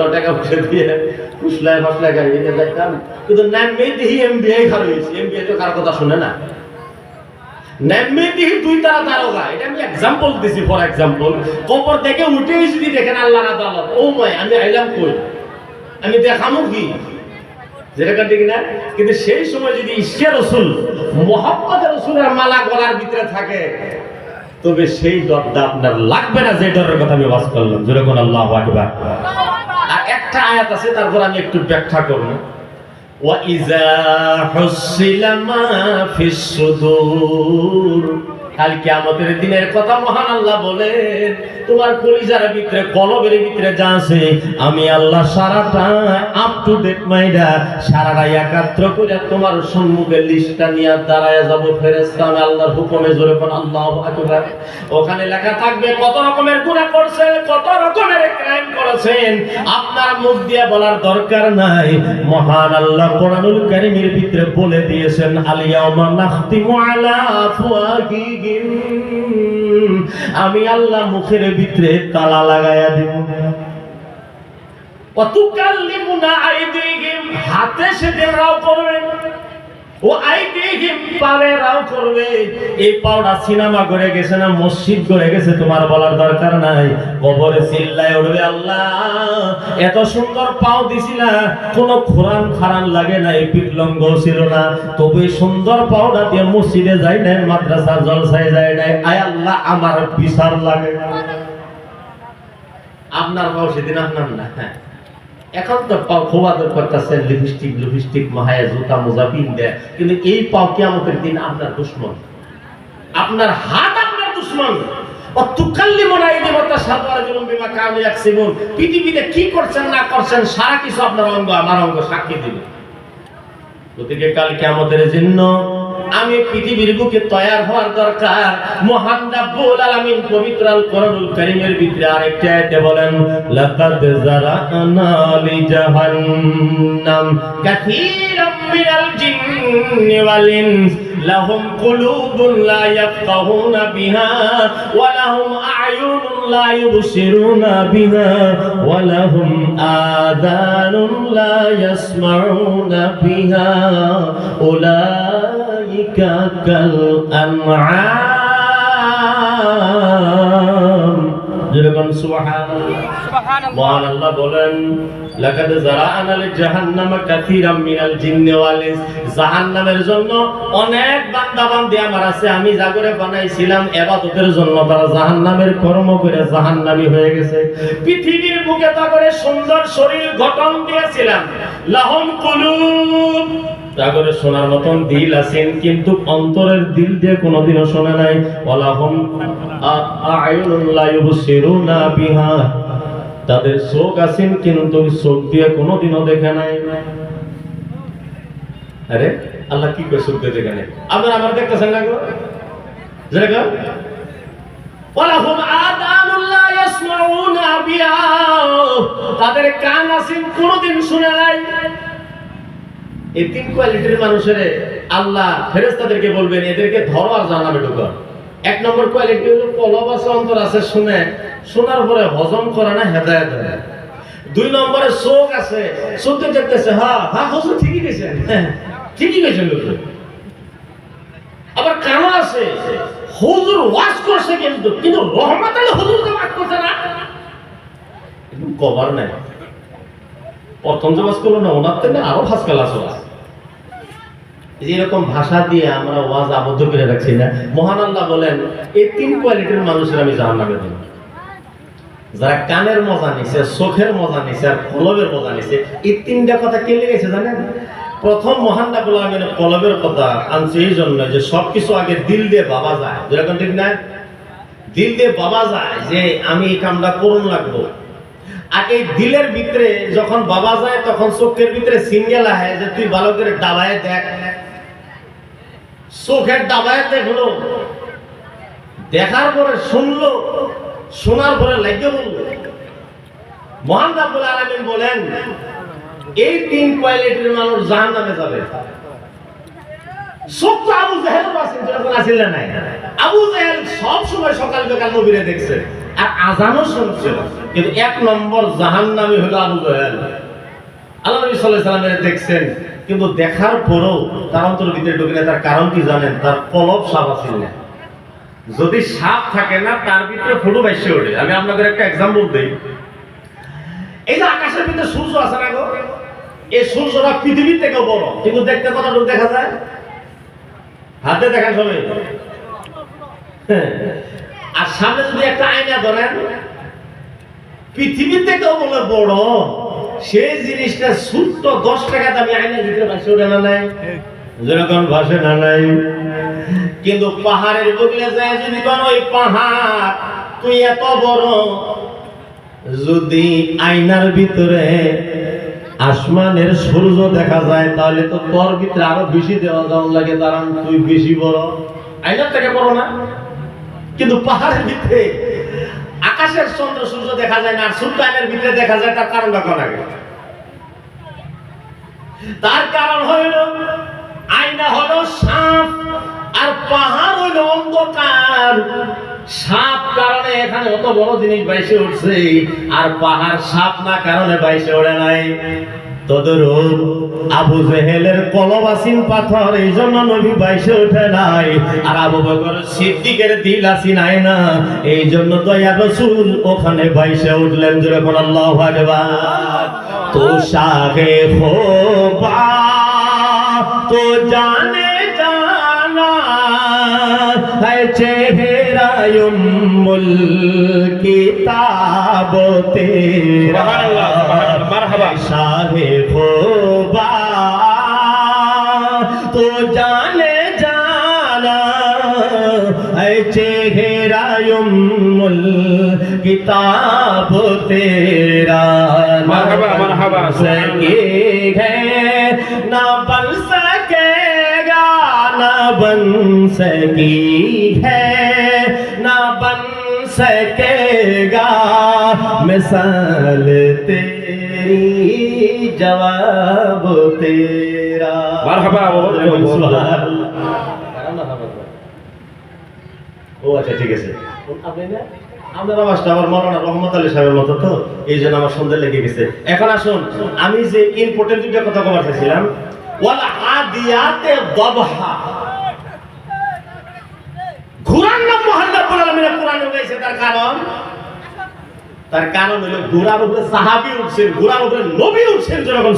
তো টাকা দিয়ে গাড়ি দেখতাম কিন্তু হয়েছে। তো কারও কথা শুনে না। দুই তারা এটা আমি এক্সাম্পল দিছি ফর এক্সাম্পল কবর উঠে দেখেন ও ময় আমি আইলাম কই? আমি দেখামু কি? যেটা কিন্তু সেই সময় যদি ঈশ্বর রসুল মোহাম্মদ রসুলের মালা গলার ভিতরে থাকে, তবে সেই ডরটা আপনার লাগবে না যে ডরের কথা আমি বাস করলাম। যেরকম আল্লাহ আকবার। একটা আয়াত আছে তারপর আমি একটু ব্যাখ্যা করব وَإِذَا حُصِّلَ مَا فِي الصُّدُورِ কাল কিয়ামতের দিনের কথা মহান আল্লাহ বলেন, তোমার কলিজার ভিতরে, কলবের ভিতরে যা আছে, আমি আল্লাহ সারাটা আপ টু ডেট মাইরা সারাটা একাত্র করে তোমার সম্মুখে লিস্টটা নিয়ে দাঁড়ায় যাব ফেরেশতা, আমি আল্লাহর হুকুমে জোরে কোন আল্লাহু আকবার। ওখানে লেখা থাকবে, কত রকমের গুনাহ করছেন, কত রকমের ক্রাইম করেছেন। আপনার মুখ দিয়ে বলার দরকার নাই। মহান আল্লাহ কোরআনুল কারীমের ভিতরে বলে দিয়েছেন আলিয়াউমা নাখতিমু আলা আফওয়াহিহিম আমি আল্লাহ মুখের ভিতরে তালা লাগায়া দিব। অতুকাল্লিমুনা আইদিহিম হাতে সেদিন রাও করবে। ও করবে। এই পাওড়া সিনেমা করে গেছে না, মসজিদ করে গেছে, তোমার বলার দরকার নাই। কবরে চিল্লায় উঠবে আল্লাহ। এত সুন্দর পাও কোন খোরান খারান লাগে না, এই ছিল না। তবে সুন্দর পাওটা দিয়ে মসজিদে যায় নাই মাদ্রাসা জলসায় যায় নাই। আয় আল্লাহ, আমার বিচার লাগে। আপনার পাও সেদিন আপনার না হ্যাঁ। এখন তো পাও খোবাদর করতেছে লিপস্টিক লিপস্টিক মাহায়া জুতা, মোজা দেয় কিন্তু এই পাও কি আমাদের দিন আপনার দুশ্মন। আপনার হাত আপনার দুশ্মন। পৃথিবীতে কি করছেন, না করছেন, সারা কিছু আপনার অঙ্গ, আমার অঙ্গ সাক্ষী দিবে। গতিকে কাল কিয়ামতের জন্য আমি পৃথিবীর বুকে তৈয়ার হওয়ার দরকার। মহান রাব্বুল আলামিন পবিত্র আল কোরআনুল কারীমের ভিতরে আরেকটা আয়াতে বলেন, লাকাদ জারানা লি জাহান্নাম কাসীরাম মিনাল জিন্নি ওয়াল ইনস, লাহুম কুলুবুন লা ইয়াফকাহুনা বিহা, ওয়া লাহুম আ'য়ুনুন লা ইউবসিরুনা বিহা, ওয়া লাহুম আযানুন লা ইয়াসমাউনা বিহা, উলাইকা কাল আনআম যেরকম মহান আল্লাহ বলেন লাকাদ লিজাহান্নামা কাসীরাম মিনাল জিন্নি ওয়াল ইনস। জাহান্নামের জন্য অনেক বান্দা বান্দি আমার আছে আমি জাগরে বানাইছিলাম ইবাদতের জন্য তারা জাহান্নামের কর্ম করে জাহান্নামী হয়ে গেছে। পৃথিবীর বুকে তা করে সুন্দর শরীর গঠন দিয়েছিলাম। লাহম কুলুব। জাগরে শোনার মতন দিল আছেন, কিন্তু অন্তরের দিল দিয়ে কোনোদিনও শোনে নাই। ওয়ালাহুম আ'য়ুনুন লা ইউবসিরুনা বিহা। তাদের চোখ আছেন, কিন্তু চোখ দিয়ে কোনোদিনও দেখে নাই। আরে, আল্লাহ কি করে চোখ দিয়ে দেখে নাই? আপনারা আমার দেখতেছেন না গো যেরকম ওয়ালাহুম আদানুন লা ইয়াসমাউনা বিহা। তাদের কান আছেন, কোনোদিন শুনে নাই। এই তিন কোয়ালিটির মানুষের আল্লাহ ফেরেস্তাদেরকে বলবেন এদেরকে ধরো আর জানাবে ঢুকো। এক নম্বর কোয়ালিটি হলো কলব আছে অন্তর আছে শুনে। শোনার পরে হজম করে না হেদায়ত হয়। দুই নম্বরে চোখ আছে চোখে দেখতেছে হ্যাঁ হ্যাঁ হুজুর ঠিকই গেছে হ্যাঁ, ঠিকই গেছে আবার কানো আছে হুজুর ওয়াজ করছে কিন্তু কিন্তু রহমত আলী হুজুরকে ওয়াজ করছে না। কিন্তু কভার নাই। প্রথম যে ওয়াজ করল না ওনার থেকে আরও ক্লাস ওয়াজ যেরকম ভাষা দিয়ে আমরা ওয়াজ আবদ্ধ করে রাখছি না, মহান আল্লাহ বলেন, এই তিন কোয়ালিটির মানুষের আমি জাহান নামে দেব যারা কানের মজা নিছে, চোখের মজা নিছে, আর কলবের মজা নিছে, এই তিনটা কথা কে লেগেছে জানেন? প্রথম মহান রাবুল আলমিনের কলবের কথা আনছে এই জন্য যে সবকিছু আগে দিল দিয়ে বাবা যায়। যেরকম ঠিক না? দিল দিয়ে বাবা যায় যে আমি এই কামটা করুন লাগবো। আর এই দিলের ভিতরে যখন বাবা যায়, তখন চোখের ভিতরে সিঙ্গেল আহে যে তুই ভালো করে ডাবায় দেখ। চোখের ডাবায় দেখল দেখার পরে শুনলো, শোনার পরে লাগে বলল। মহান আলামিন বলেন, এই তিন কোয়ালিটির মানুষ জাহান নামে যাবে আবু জাহেল সকাল কিন্তু এক নম্বর আবু আল্লাহ দেখছেন কিন্তু দেখার পরও তার অন্তর ভিতরে ঢুকে তার কারণ কি জানেন? তার পলব সাপ আছিল। না যদি সাপ থাকে না, তার ভিতরে ফুটো বাইসে ওঠে। আমি আপনাদের একটা এক্সাম্পল দিই। এই যে আকাশের ভিতরে সূর্য আছে না গো? এই সূর্যটা পৃথিবীর থেকে বড়। কিন্তু দেখতে কতটুকু দেখা যায়? হাতে দেখান সবাই হ্যাঁ। আর সামনে যদি একটা আয়না ধরেন, পৃথিবীর থেকেও বলে বড়। সেই জিনিসটা ছোট্ট দশ টাকা দামি আয়নার ভিতরে ভাসে ওঠে না নাই? যেরকম ভাসে না নাই? কিন্তু পাহাড়ের বগলে যায় যদি কোন, ওই পাহাড় তুই এত বড়, যদি আয়নার ভিতরে আসমানের সূর্য দেখা যায়, তাহলে তো তোর ভিতরে আরও বেশি দেওয়া যাওয়া লাগে, কারণ তুই বেশি বড়। আয়নার থেকে বড় না। কিন্তু পাহাড়ের ভিতরে আকাশের চন্দ্র সূর্য দেখা যায় না সুলতানের ভিতরে দেখা যায় তার কারণ দেখা লাগে তার কারণ হইল, আয়না হলো সাপ, আর পাহাড় হইল অন্ধকার। সাপ কারণে এখানে অত বড় জিনিস বাইসে উঠছে, আর পাহাড় সাপ না কারণে বাইসে ওড়ে নাই। তদরূপ আবু জেহেলের কলবাসীন পাথর এই জন্য নবী বাইসে ওঠে নাই। আর আবু বকর সিদ্দিকের দিল আসি নাই না। এই জন্য দয়া রসুল ওখানে বাইসে উঠলেন যেরকম আল্লাহ আকবার। তো শাহে খোবা তো জানে জানা है चेहरा उम्मुल किताब तेरा। शाहे खोबा। तो जाने जाना है चेहरा उम्मुल किताब तेरा। मरहबा, मरहबा, सके है ना बन सकेगा ना बन सकी है। सकेगा मिसाल तेरी जवाब तेरा मरहबा, बहुत- बहुत- बहुत- सुभान ও আচ্ছা ঠিক আছে আপনি না আপনার আওয়াজটা আমার মৌলানা রহমত আলী সাহেবের মতো তো এই জন্য আমার সুন্দর লেগে গেছে এখন আসুন আমি যে ইম্পর্টেন্ট দুইটা কথা কবার চাইছিলাম ওয়াল আদিয়াতে দবহা নাম তার কারণ? তার কারণ হলো ঘোড়ার উপরে সাহাবী উঠছেন ঘোড়ার উপরে নবী উঠছেন যেরকম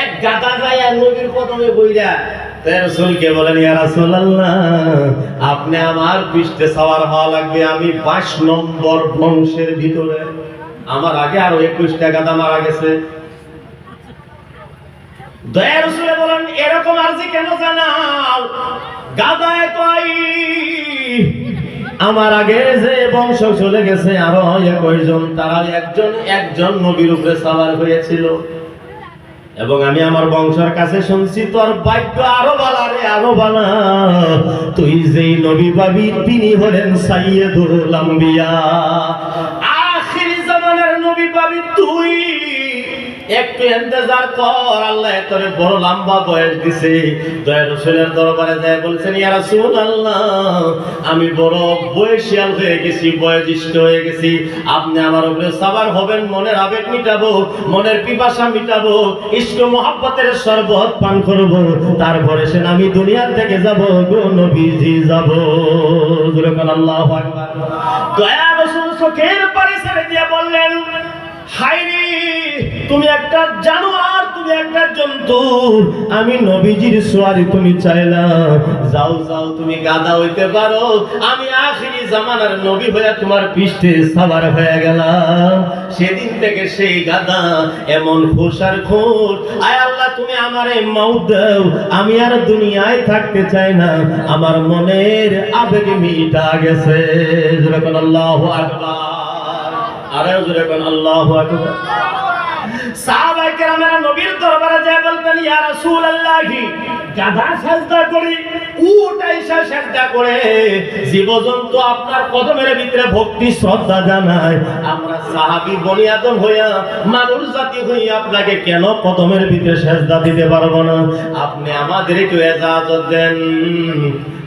এক গাদা যায় আর নবীর কদমে বইরা আপনি আমার পৃষ্ঠে সওয়ার হওয়া লাগবে, আমি 22 নম্বর বংশের ভিতরে। আমার আগে আরও 21টা গাদা মারা গেছে। দয়া রসুলে বলেন, এরকম আরজি কেন জানাও? গাদায় কই আমার আগে যে বংশ চলে গেছে, আরও কয়জন তারা একজন একজন নবীর উপরে সাওয়ার হয়েছিল। এবং আমি আমার বংশের কাছে শুনছি, তোর ভাগ্য আরও বালা রে, আরও বালা তুই যেই নবী পাবি, তিনি হলেন সাইয়্যিদুল আম্বিয়া। আখিরি জামানের নবী পাবি তুই। একটু ইন্তজার কর, আল্লাহ তোরে বড় লম্বা বয়স দিছে। দয়া রসুলের দরবারে যায় বলছেন, ইয়া রাসূলুল্লাহ, আমি বড় বয়সিয়াল হয়ে গেছি, বয়োজ্যেষ্ঠ হয়ে গেছি। আপনি আমার উপরে সাবার হবেন, মনের আবেগ মিটাবো, মনের পিপাসা মিটাবো, ইষ্ট মহাব্বতের শরবত পান করব। তারপরে সে আমি দুনিয়ার থেকে যাব গো নবীজি, যাব। যেরকম আল্লাহু আকবার। দয়া রসুল পানি ছেড়ে দিয়ে বললেন হাইরে তুমি একটা জানোয়ার, তুমি একটা জন্তু আমি নবীজির সোয়ারি তুমি চাইলা। যাও যাও, তুমি গাদা হইতে পারো। আমি আখিরি জামানার নবী হয়ে তোমার পৃষ্ঠে সাবার হয়ে গেলাম। সেদিন থেকে সেই গাদা এমন খোসার খোস আয় আল্লাহ, তুমি আমারে মাউত দাও। আমি আর দুনিয়ায় থাকতে চাই না। আমার মনের আবেগ মিটা গেছে। আল্লাহ আকবার। আরে জোরে আল্লাহু আকবার। সাহাবায়ে কেরামেরা নবীর দরবারে বলতেন, ইয়া রাসূলুল্লাহি গাধা সাজদা উট আইসা সাজদা করে। জীবজন্তু আপনার কদমের ভিতরে ভক্তি, শ্রদ্ধা জানায়। আমরা বনি আদম হইয়া, মানুষ জাতি আপনাকে কেন কদমের ভিতরে সাজদা দিতে পারব না? আপনি আমাদেরকে দেন।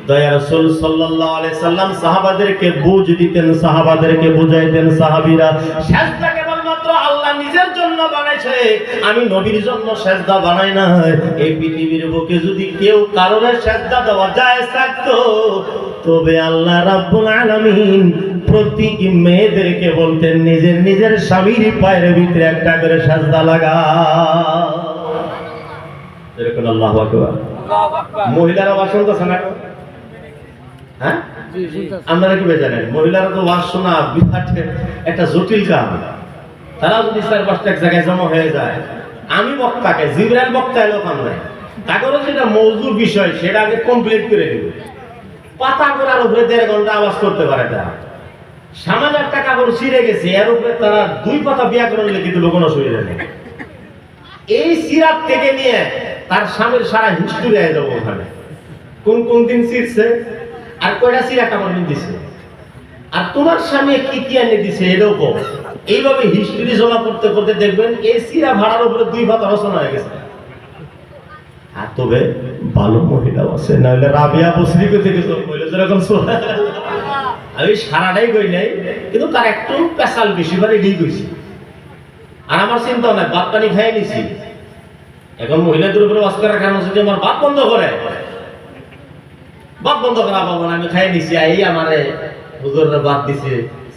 দয়া রাসূল সাল্লাল্লাহু আলাইহি সাল্লাম সাহাবাদেরকে বুঝ দিতেন, সাহাবাদেরকে বুঝাইতেন সাহাবীরা। বানাইছে আমি নবীর জন্য সেজদা বানাই না এই পৃথিবীর বুকে যদি কেউ কারোর সেজদা দেওয়া যায় থাকতো তবে আল্লাহ রাব্বুল আলামিন প্রতি মেয়েদেরকে বলতেন নিজের নিজের স্বামীর পায়ের ভিতরে একটা করে সেজদা লাগা। এরকম আল্লাহু আকবার। মহিলারা বাসন তো শোনা হ্যাঁ? আপনারা কি জানেন মহিলারা তো ওয়াজ শোনা বিরাট একটা জটিল কাম তারা যদি চার পাঁচটা এক জায়গায় জমা হয়ে যায়। আমি বক্তাকে, জিবরাইল বক্তা এলো কাম নাই তারপরে যেটা মৌজুর বিষয়, সেটা আগে কমপ্লিট করে দেব পাতা করার উপরে দেড় ঘণ্টা আওয়াজ করতে পারে তারা সামান্য একটা কাপড় ছিঁড়ে গেছে, এর উপরে তারা দুই পাতা ব্যাকরণ লিখে দিল কোনো অসুবিধা নেই এই সিরাত থেকে নিয়ে তার স্বামীর সারা হিস্ট্রি হয়ে যাব ওখানে। কোন কোন দিন ছিঁড়ছে? আর কয়টা সিরা কাপড় দিছে? আর তোমার স্বামী কি কি এনে দিছে, এটাও কম এইভাবে হিস্ট্রি জমা করতে করতে দেখবেন এই সিরা ভাড়ার উপরে দুই ভাত রচনা হয়ে গেছে। তবে ভালো মহিলাও আছে, নাহলে রাবিয়া বসরি থেকে যেরকম আমি সারাটাই কই নাই, কিন্তু তার একটু আর আমার চিন্তা নাই, ভাত পানি খাই নিছি। এখন মহিলাদের উপরে বাস করার কারণ হচ্ছে আমার বন্ধ করে। ভাত বন্ধ করা পাবো আমি খাই নিছি এই আমারে ভাত দিছে।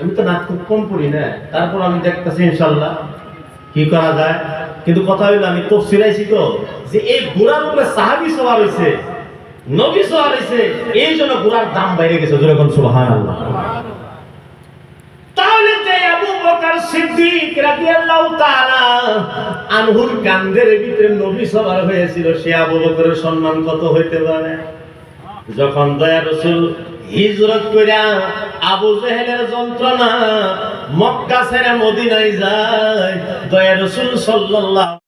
আমি তো নাচ খুব কম পড়ি, না? তারপর আমি দেখতেছি ইনশাল্লাহ। কি করা যায়? কিন্তু কথা হইল, আমি তো সিরাইছি তো, যে এই ঘোড়ার উপরে সাহাবি সবার হয়েছে নবী সবার হয়েছে এই জন্য ঘোড়ার দাম বাইরে গেছে যেরকম সুবাহান তাহলে যে আবু বকর সিদ্দিক রাদিয়াল্লাহু তাআলা আনহুর কান্দের ভিতরে নবী সবার হয়েছিল, সে আবু বকরের সম্মান কত হইতে পারে? যখন দয়া রসুল হিজরত কইরা আবু জেহেলের যন্ত্রণা মক্কা ছেড়ে মদিনায় যায়। দয়া রসুল সাল্লাল্লাহু